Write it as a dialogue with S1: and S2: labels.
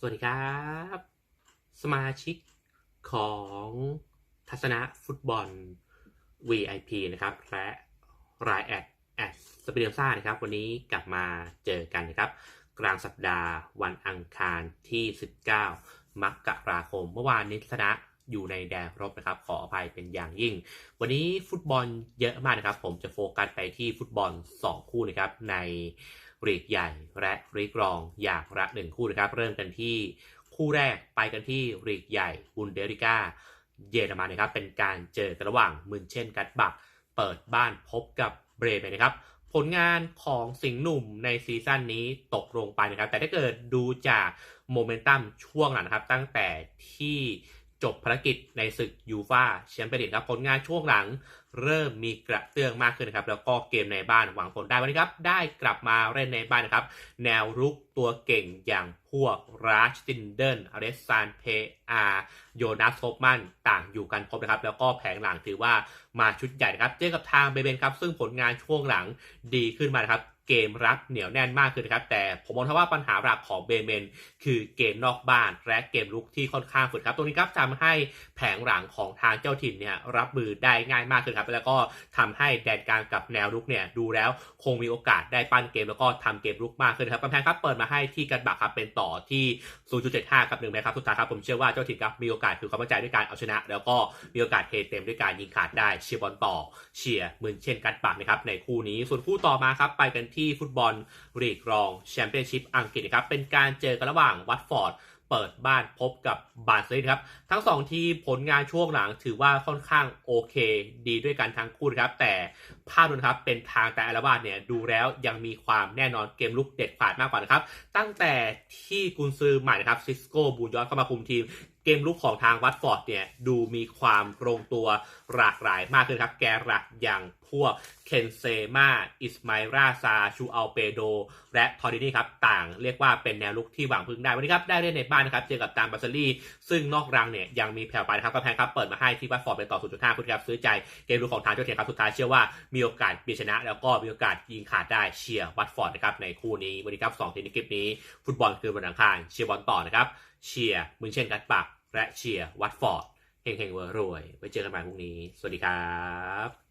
S1: สวัสดีครับ สมาชิกของทัศนะฟุตบอล VIP นะครับ และรายแอดแอดสเปเดียมซ่านะครับ วันนี้กลับมาเจอกันนะครับ กลางสัปดาห์วันอังคารที่ 19 มกราคม เมื่อวานนี้ทัศนะอยู่ในแดนรบนะครับ ขออภัยเป็นอย่างยิ่ง วันนี้ฟุตบอลเยอะมากนะครับ ผมจะโฟกัสไปที่ฟุตบอล 2 คู่นะครับใน รีกใหญ่ และรีกรองอย่างละหนึ่งคู่นะครับเริ่มกันที่คู่แรกไปกันที่รีกใหญ่บุนเดริก้าเยอรมันนะครับเป็นการเจอกันระหว่างมุนเช่นกัตบักเปิดบ้านพบกับเบรเมนนะครับผลงานของสิงห์หนุ่มในซีซั่นนี้ตกลงไปนะครับ แต่ถ้าเกิดดูจากโมเมนตัมช่วงหลังนะครับ ตั้งแต่ที่ จบภารกิจในศึกยูฟาแชมเปี้ยนลีกครับผลงานช่วงหลัง เริ่มมีกระเตื้องมากขึ้นครับ แล้วก็เกมในบ้านหวังผลได้วันนี้ครับ ได้กลับมาเล่นในบ้านนะครับ แนวรุกตัวเก่งอย่างพวกราชตินเดิลอเลสซานเพอาโยนาสโทปมันต่างอยู่กันครบนะครับ แล้วก็แผงหลังถือว่ามาชุดใหญ่นะครับ เจอกับทางเบเบนครับ ซึ่งผลงานช่วงหลังดีขึ้นมานะครับ เกมรับเหนียวแน่นมากขึ้นนะครับ แต่ผมมองว่าปัญหาหลักของเบเมน คือเกมนอกบ้านและเกมลุกที่ค่อนข้างฝืดครับ ตรงนี้ครับทำให้แผงหลังของทางเจ้าถิ่นเนี่ยรับมือได้ง่ายมากขึ้นครับ แล้วก็ทำให้แดนกลางกับแนวลุกเนี่ยดูแล้วคงมีโอกาสได้ปั้นเกมแล้วก็ทำเกมลุกมากขึ้นครับกำแพงครับเปิดมาให้ที่กันบักครับเป็นต่อที่ 0.75 กับหนึ่งนะครับสุดท้ายครับผมเชื่อว่าเจ้าถิ่นครับมีโอกาสคือความมั่นใจด้วยการเอาชนะ แล้วก็มีโอกาสเทเต็มด้วยการยิงขาดได้เชียร์บอลต่อเชียร์มือนเช่นกันบักนะครับในคู่นี้ส่วนคู่ต่อมาครับไปกันที่ที่ฟุตบอลลีกรองแชมเปี้ยนชิพอังกฤษนะครับเป็นการเจอกันระหว่างวัตฟอร์ดเปิดบ้านพบกับบาร์เซลครับ ทั้งสองทีมผลงานช่วงหลังถือว่าค่อนข้างโอเค ดีด้วยกันทั้งคู่ครับ แต่ภาพรวมนครับเป็นทางแต่อาราบาสเนี่ยดูแล้วยังมีความแน่นอนเกมลุกเด็ดขาดมากกว่านะครับ ตั้งแต่ที่กุนซือใหม่นะครับซิสโก้บูยอนเข้ามาคุมทีม กมลุกของทางวัตฟอร์ดเนี่ยดูมีความตรงตัวหลากหลายมากขึ้นครับ แกนหลักอย่างพวกเคนเซมาอิสมาราซาชูอัลเปโด และทอร์ดินี่ครับต่างเรียกว่าเป็นแนวลุกที่หวังพึ่งได้วันนี้ครับได้เล่นในบ้านนะครับเจอกับตามบัสซารีซึ่งนอกรังเนี่ยยังมีแผ่วไปนะครับกำแพงครับเปิดมาให้ที่วัตฟอร์ดเป็นต่อ 0.5 คุณครับซื้อใจเกมลุกของทางเจ้าเทียนครับสุดท้ายเชื่อว่ามีโอกาสเปลี่ยนชนะ แล้วก็มีโอกาสยิงขาดได้เชียร์วัตฟอร์ดนะครับในคู่นี้วันนี้ครับสองทีมในคลิปนี้ ฟุตบอลคือวันอังคารเชียร์บอลต่อนะครับเชียร์มึงเช่นกัดปัก และเชียร์วัตฟอร์ดเฮงเฮงเวอร์รวยไว้เจอกันใหม่พรุ่งนี้ สวัสดีครับ